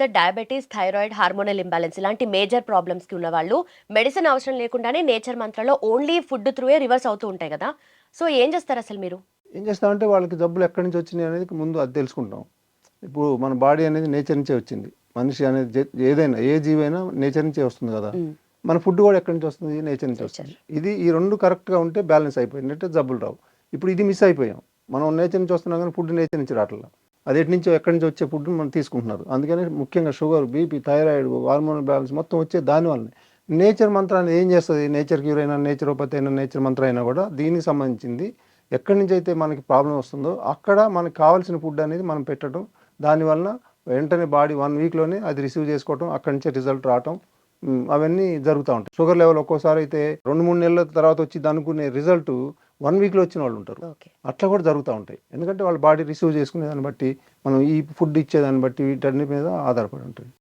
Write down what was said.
Sir diabetes thyroid hormonal imbalance ఇలాంటి major ప్రాబ్లమ్స్కి ఉన్న వాళ్ళు మెడిసిన్ అవసరం లేకుండానే నేచర్ మంత్రలో ఓన్లీ ఫుడ్ త్రూయే రివర్స్ అవుతూ ఉంటాయి కదా. సో ఏం చేస్తారు అసలు మీరు? ఏం చేస్తామంటే వాళ్ళకి జబ్బులు ఎక్కడి నుంచి వచ్చినాయి అనేది ముందు అది తెలుసుకుంటాం. ఇప్పుడు మన బాడీ అనేది నేచర్ నుంచే వచ్చింది. మనిషి అనేది ఏదైనా ఏ జీవైనా నేచర్ నుంచే వస్తుంది కదా. మన ఫుడ్ కూడా ఎక్కడి నుంచి వస్తుంది? నేచర్ నుంచి వస్తుంది. ఇది ఈ రెండు కరెక్ట్గా ఉంటే బ్యాలెన్స్ అయిపోయిందంటే జబ్బులు రావు. ఇప్పుడు ఇది మిస్ అయిపోయాం. మనం నేచర్ నుంచి వస్తున్నాం కానీ ఫుడ్ నేచర్ నుంచి రావట్లేదు. అది ఎటు నుంచో ఎక్కడి నుంచి వచ్చే ఫుడ్ మనం తీసుకుంటున్నారు. అందుకని ముఖ్యంగా sugar BP thyroid hormonal balance మొత్తం వచ్చే దానివల్లనే నేచర్ మంత్రాన్ని ఏం చేస్తుంది? నేచర్ క్యూర్ అయినా నేచురోపతి అయినా నేచర్ మంత్రం అయినా కూడా దీనికి సంబంధించింది ఎక్కడి నుంచి అయితే మనకి ప్రాబ్లం వస్తుందో అక్కడ మనకి కావాల్సిన ఫుడ్ అనేది మనం పెట్టడం. దానివల్ల వెంటనే బాడీ వన్ వీక్లోనే అది రిసీవ్ చేసుకోవటం అక్కడి నుంచే రిజల్ట్ రావటం అవన్నీ జరుగుతూ ఉంటాయి. షుగర్ లెవెల్ ఒక్కోసారి అయితే రెండు మూడు నెలల తర్వాత వచ్చి అనుకునే రిజల్ట్ వన్ వీక్లో వచ్చిన వాళ్ళు ఉంటారు. అట్లా కూడా జరుగుతూ ఉంటాయి. ఎందుకంటే వాళ్ళ బాడీ రిసీవ్ చేసుకునే దాన్ని బట్టి మనం ఈ ఫుడ్ ఇచ్చేదాన్ని బట్టి వీటన్ని మీద ఆధారపడి ఉంటుంది.